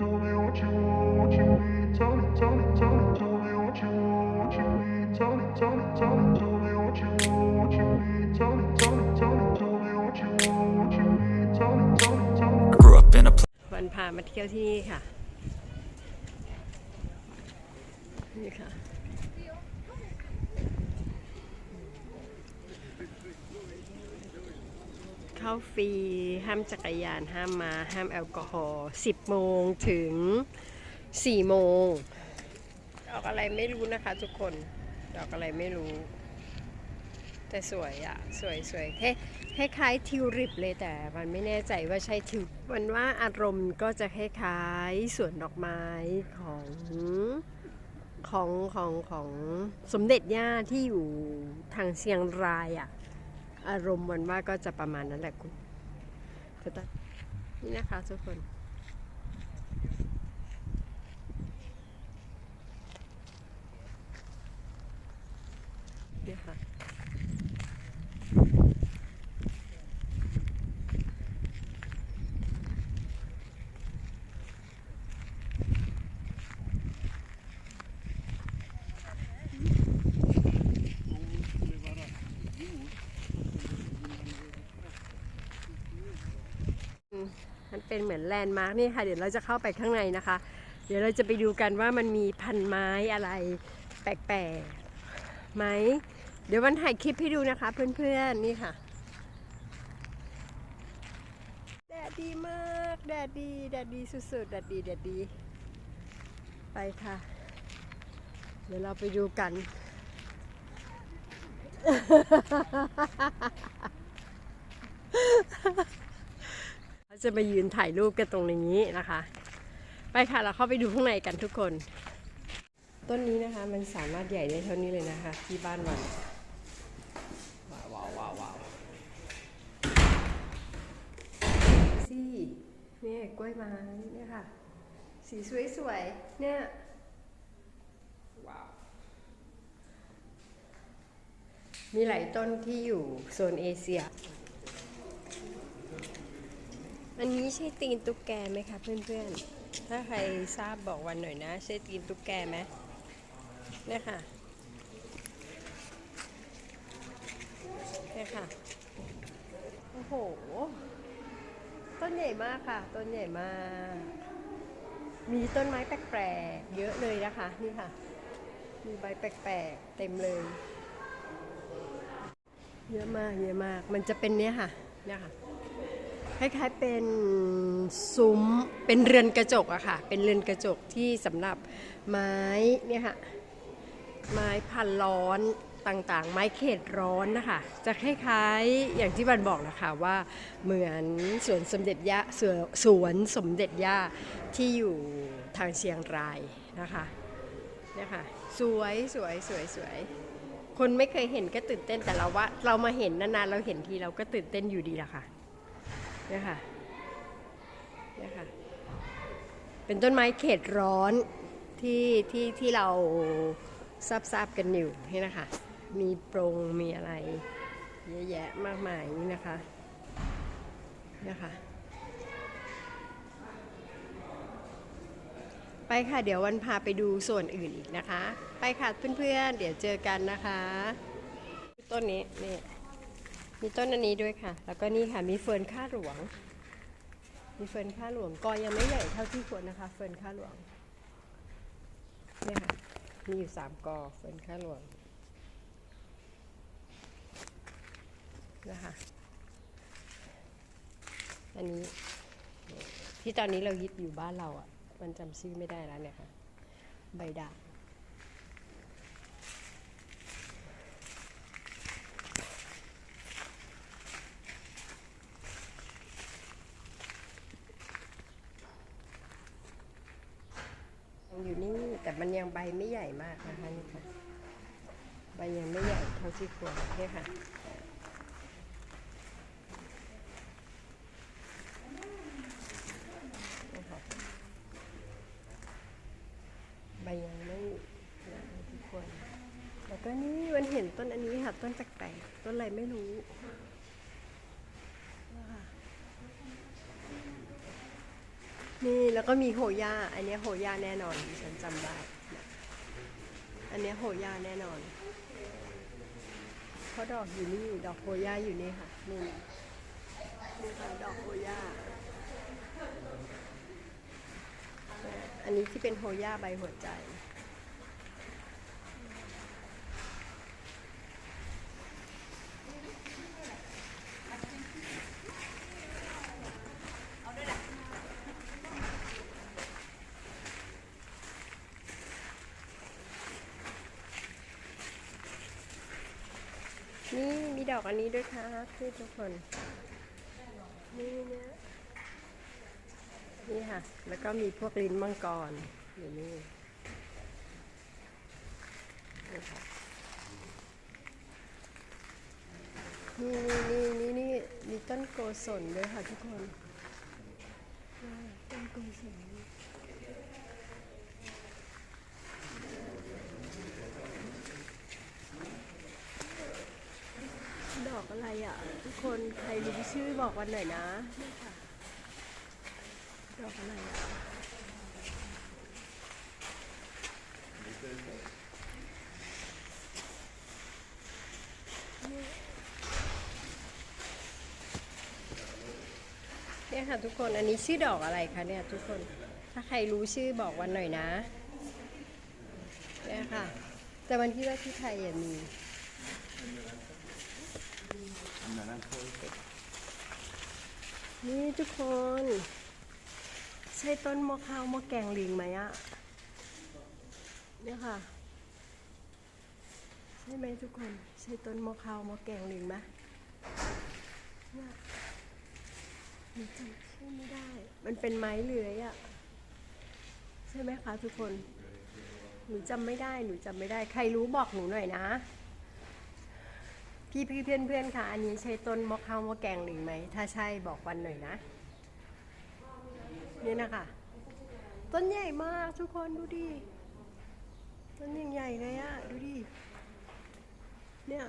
Tell me what you want, what you need. Tell me, tell me, tell me. Tell me what you want, what you need. Tell me, tell me, tell me. Tell me what you want, what you need. Tell me, tell me, tell me. Tell me what you want, what you need. Tell me, tell me, tell me. I grew up in a place วันพามาเที่ยวที่นี่ค่ะ นี่ค่ะ เข้าฟรี ห้ามจักรยาน ห้ามมา ห้ามแอลกอฮอล์10 โมงถึง 4 โมง ดอกอะไรไม่รู้นะคะทุกคน ดอกอะไรไม่รู้ แต่สวยอะสวยสวยคล้ายคล้ายๆทิวลิปเลยแต่มันไม่แน่ใจว่าใช่ทิวมันว่าอารมณ์ก็จะคล้ายๆสวนดอกไม้ของของของของสมเด็จย่าที่อยู่ทางเชียงรายอะ อารมณ์มันว่าก็จะประมาณนั้นแหละคุณนี่นะคะทุกคน เนี่ยค่ะ มันเป็นเหมือนแลนด์มาร์กนี่ค่ะ เดี๋ยวเราจะเข้าไปข้างในนะคะ เดี๋ยวเราจะไปดูกันว่ามันมีพันไม้อะไรแปลกๆไหม เดี๋ยววันถ่ายคลิปให้ดูนะคะ เพื่อนๆนี่ค่ะ แดดดีมากแดดดีแดดดีสุดๆแดดดีแดดดี ไปค่ะ เดี๋ยวเราไปดูกัน เราจะมายืนถ่ายรูปกันตรงนี้นะคะ ไปค่ะเราเข้าไปดูข้างในกันทุกคน ต้นนี้นะคะมันสามารถใหญ่ได้เท่านี้เลยนะคะ ที่บ้านวันว้าวว้าวว้าวว้าวสิเนี่ยกล้วยไม้เนี่ยค่ะ สีสวยๆเนี่ยว้าวมีหลายต้นที่อยู่โซนเอเชีย อันนี้ใช่ตีนตุ๊กแกไหมคะเพื่อนๆ ถ้าใครทราบบอกวันหน่อยนะ ใช่ตีนตุ๊กแกไหมเนี่ยค่ะเนี่ยค่ะ โอ้โห ต้นใหญ่มากค่ะ ต้นใหญ่มาก มีต้นไม้แปลกๆ เยอะเลยนะคะ นี่ค่ะ มีใบแปลกๆ เต็มเลย เยอะมาก เยอะมาก มันจะเป็นเนี้ยค่ะ เนี่ยค่ะ คล้ายๆเป็นซุ้มเป็นเรือนกระจกอะค่ะ เป็นเรือนกระจกที่สำหรับไม้เนี่ยค่ะไม้พันร้อนต่างๆ ไม้เขตร้อนนะคะ จะคล้ายๆอย่างที่บันบอกนะคะว่าเหมือนสวนสมเด็จย่าสวนสวนสมเด็จย่าที่อยู่ทางเชียงรายนะคะเนี่ยค่ะสวยสวยสวยสวยคนไม่เคยเห็นก็ตื่นเต้นแต่เราว่าเรามาเห็นนานๆเราเห็นทีเราก็ตื่นเต้นอยู่ดีละค่ะ เนี่ยค่ะเนี่ยค่ะ เป็นต้นไม้เขตร้อนที่ที่ที่เราทราบทราบกันอยู่นี่นะคะ มีโปรงมีอะไร เยอะแยะมากมายนี่นะคะนะคะ ไปค่ะเดี๋ยววันพาไปดูส่วนอื่นอีกนะคะ ไปค่ะเพื่อนๆเดี๋ยวเจอกันนะคะ ต้นนี้นี่ มีต้นอันนี้ด้วยค่ะ แล้วก็นี่ค่ะมีเฟิร์นข้าหลวง มีเฟิร์นข้าหลวงกอยังไม่ใหญ่เท่าที่ควรนะคะ เฟิร์นข้าหลวงเนี่ยค่ะมีอยู่สามกอเฟิร์นข้าหลวงนะคะอันนี้ที่ตอนนี้เราฮิตอยู่บ้านเราอะ มันจำชื่อไม่ได้แล้วเนี่ยค่ะ ใบด่างอยู่นี่แต่ มันยังใบไม่ใหญ่มากนะคะนี่ค่ะใบยังไม่ใหญ่เท่าที่ควรเนี่ค่ะใบยังไม่ใหญ่ทุกคนแล้วก็นี่วันเห็นต้นอันนี้ค่ะ ต้นแปลกต้นอะไรไม่รู้ นี่แล้วก็มีโหย่า อันนี้โหย่าแน่นอนดิฉันจำได้ อันนี้โหย่าแน่นอน เพราะดอกอยู่นี่ดอกโหย่าอยู่นี่ค่ะนี่นี่ค่ะดอกโหย่า อันนี้ที่เป็นโหย่าใบหัวใจ นี่มีดอกอันนี้ด้วยครับที่ทุกคน นี่นี่ยนี่ค่ะ แล้วก็มีพวกลิ้นมังกรอยู่นี่นี่ค่ะนี่นี่นี่นี่มีต้นโกศลด้วยค่ะทุกคนต้นโกศลด อะ ทุกคนใครรู้ชื่อบอกวันหน่อยนะนี่ค่ะดอกอะไรอะเนี่ยค่ะทุกคนอันนี้ชื่อดอกอะไรคะเนี่ยทุกคนถ้าใครรู้ชื่อบอกวันหน่อยนะเนี่ยค่ะ แต่วันที่ว่าที่ไทยอะมี นี่ทุกคน ใช่ต้นมะขาวมะแกงลิงไหมอะเนี่ยค่ะ ใช่ไหมทุกคน ใช่ต้นมะขาวมะแกงลิงไหมเนี่ยหนูจำชื่อไม่ได้ มันเป็นไม้เลื้อยอะใช่ไหมคะทุกคน หนูจำไม่ได้ หนูจำไม่ได้ ใครรู้บอกหนูหน่อยนะ พี่พี่เพื่อนเพื่อนๆค่ะอันนี้ใช่ต้นมะขาวมะแกงลิงไหม ถ้าใช่บอกวันหน่อยนะ นี่นะคะ ต้นใหญ่มากทุกคนดูดิต้นยังใหญ่เลยอะดูดิเนี่ย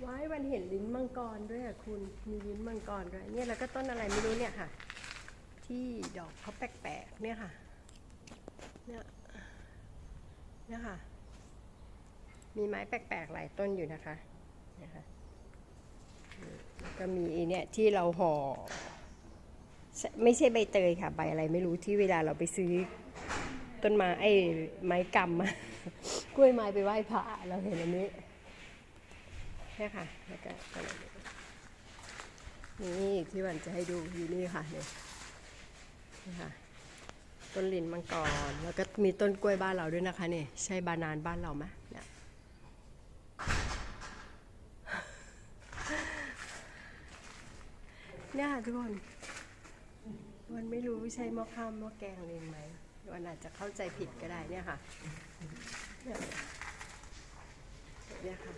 ไว้วันเห็นลิ้นมังกรด้วยอะคุณมีลิ้นมังกรด้วยเนี่ยแล้วก็ต้นอะไรไม่รู้เนี่ยค่ะ ที่ดอกเขาแปลกๆเนี่ยค่ะเนี่ยเนี่ยค่ะ มีไม้แปลกๆหลายต้นอยู่นะคะนี่ยค่ะก็มีเนี่ยที่เราห่อไม่ใช่ใบเตยค่ะ ใบอะไรไม่รู้ที่เวลาเราไปซื้อต้นไม้ไอ้ไม้กำอะกล้วยไม้ไปไหว้พระเราเห็นอันนี้เนี่ยค่ะแล้วก็นอันนี้นี่ที่วันจะให้ดูอยู่นี่ค่ะเนี่ยนี่ค่ะต้นลินมังกรแล้วก็มีต้นกล้วยบ้านเราด้วยนะคะเนี่ยใช่บานานบ้านเราไหมเนี่ย เนี่ยค่ะทุกคน วันไม่รู้ใช่หม้อข้าวหม้อแกงเองไหมวันอาจจะเข้าใจผิดก็ได้เนี่ยค่ะ เนี่ยค่ะ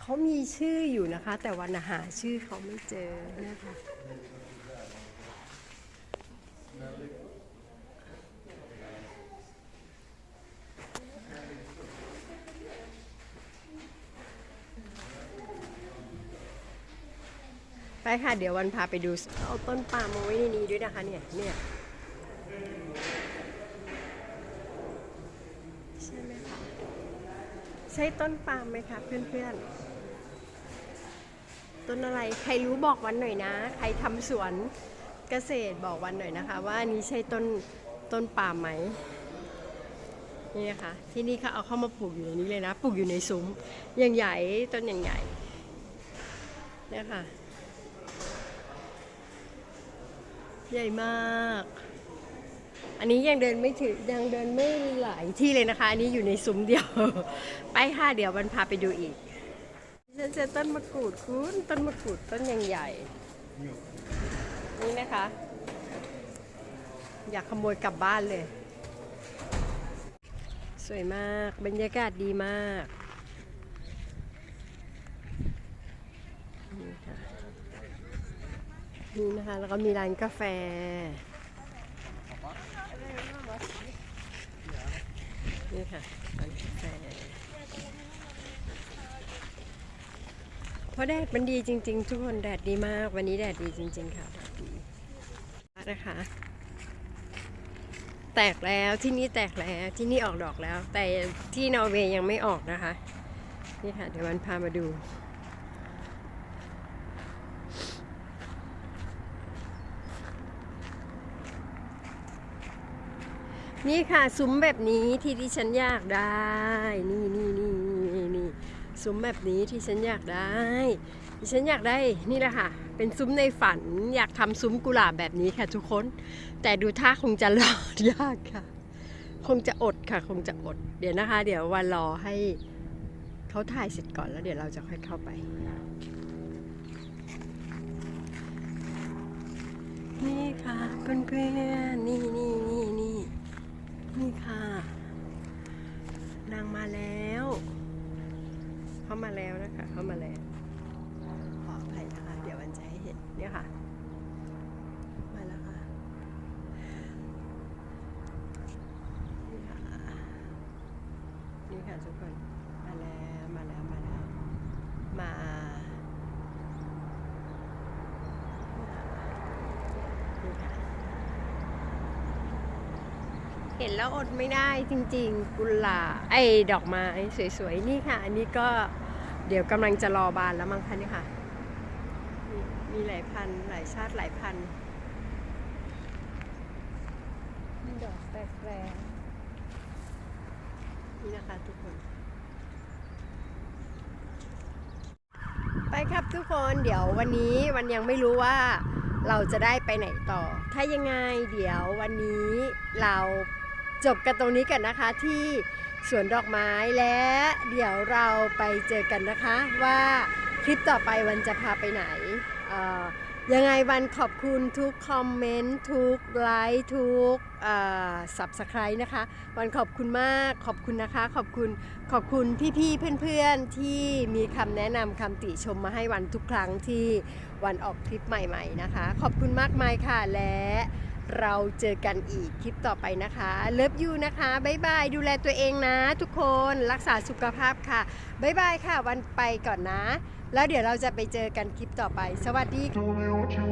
เขามีชื่ออยู่นะคะ แต่วันหาชื่อเขาไม่เจอเนี่ยค่ะ ไปค่ะ เดี๋ยววันพาไปดู เอาต้นปาล์มมาไว้ในนี้ด้วยนะคะเนี่ย เนี่ย ใช่ไหมคะ ใช่ต้นปาล์มไหมคะเพื่อนๆ ต้นอะไร ใครรู้บอกวันหน่อยนะ ใครทำสวนเกษตรบอกวันหน่อยนะคะ ว่าอันนี้ใช่ต้นต้นปาล์มไหมนี่นะคะที่นี่เขาเอาเข้ามาปลูกอยู่ในนี้เลยนะ ปลูกอยู่ในซุ้มอย่างใหญ่ต้นอย่างใหญ่เนี่ยค่ะ ใหญ่มาก อันนี้ยังเดินไม่ถึงยังเดินไม่หลายที่เลยนะคะ อันนี้อยู่ในซุ้มเดียว ไปค่ะเดี๋ยววันพาไปดูอีกฉันเจอต้นมะกรูดคุณต้นมะกรูดต้นยังใหญ่ นี่นะคะ อยากขโมยกลับบ้านเลย สวยมากบรรยากาศดีมากนี่ค่ะ นี่นะคะ แล้วก็มีร้านกาแฟ นี่ค่ะร้านกาแฟเพราะแดดมันดีจริง ๆ ทุกคนแดดดีมาก วันนี้แดดดีจริง ๆ ค่ะแดดดีนะคะ แตกแล้วที่นี่แตกแล้วที่นี่ออกดอกแล้ว แต่ที่นอร์เวย์ยังไม่ออกนะคะ นี่ค่ะ เดี๋ยววันพามาดู นี่ค่ะซุ้มแบบนี้ที่ที่ฉันอยากได้ นี่นี่นี่นี่นี่ซุ้มแบบนี้ที่ฉันอยากได้ที่ฉันอยากได้นี่แหละค่ะ เป็นซุ้มในฝันอยากทำซุ้มกุหลาบแบบนี้ค่ะทุกคน แต่ดูท่าคงจะรอดยากค่ะ คงจะอดค่ะ คงจะอด เดี๋ยวนะคะ เดี๋ยววันรอให้เขาถ่ายเสร็จก่อนแล้วเดี๋ยวเราจะค่อยเข้าไป นี่ค่ะเพื่อนนี่นี่นี่ นี่ค่ะ นางมาแล้ว เข้ามาแล้วนะคะ เข้ามาแล้ว ขออภัยนะคะ เดี๋ยววันจะให้เห็น เนี่ยค่ะ มาแล้วค่ะ นี่ค่ะ นี่ค่ะทุ กคนมาแล้วมาแล้วมาแล้วมานี่ค่ะเห็นแล้วอดไม่ได้จริงๆ กุหลาบไอ้ดอกไม้สวยๆ นี่ค่ะ อันนี้ก็เดี๋ยวกำลังจะรอบานแล้วมั้งคะเนี่ยค่ะมีมีหลายพันธุ์หลายชาติหลายพันธุ์มีดอกแปลกๆนี่นะคะทุกคน ไปครับ ทุกคนเดี๋ยววันนี้วันยังไม่รู้ว่าเราจะได้ไปไหนต่อ ถ้ายังไงเดี๋ยววันนี้เราจบกันตรงนี้กันนะคะที่สวนดอกไม้และเดี๋ยวเราไปเจอกันนะคะว่าคลิปต่อไปวันจะพาไปไหนเอ่อ ยังไงวันขอบคุณทุกคอมเมนต์ทุกไลค์ทุกสับสไครต์นะคะ วันขอบคุณมากขอบคุณนะคะ ขอบคุณขอบคุณพี่ๆเพื่อนๆที่มีคำแนะนำคำติชมมาให้วันทุกครั้งที่วันออกคลิปใหม่ ๆนะคะ ขอบคุณมากมายค่ะและเราเจอกันอีกคลิปต่อไปนะคะ เลิฟยูนะคะ บ๊ายบาย ดูแลตัวเองนะ ทุกคน รักษาสุขภาพค่ะ บ๊ายบายค่ะ วันไปก่อนนะ แล้วเดี๋ยวเราจะไปเจอกันคลิปต่อไป สวัสดีค่ะ